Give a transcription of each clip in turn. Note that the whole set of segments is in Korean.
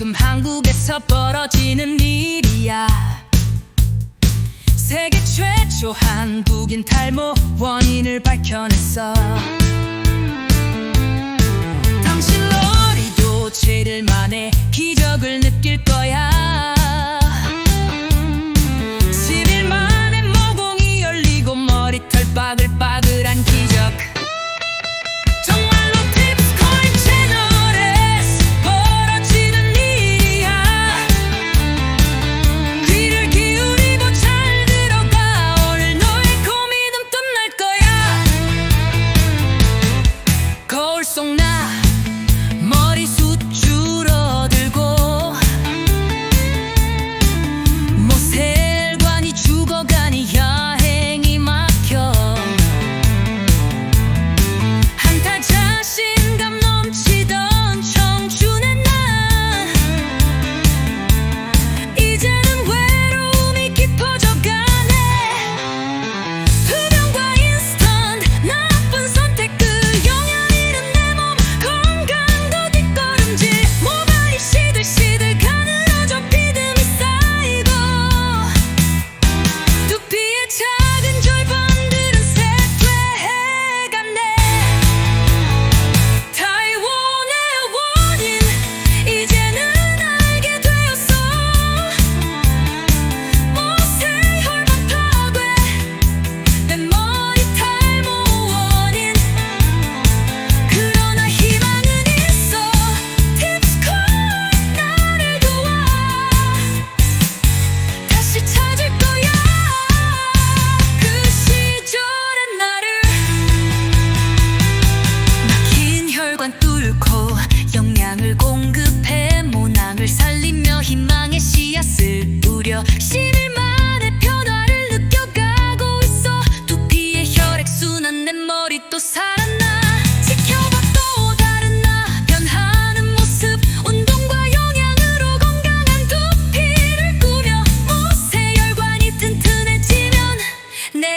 지금 한국에서 벌어지는 일이야. 세계 최초 한국인 탈모 원인을 밝혀냈어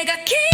내가 기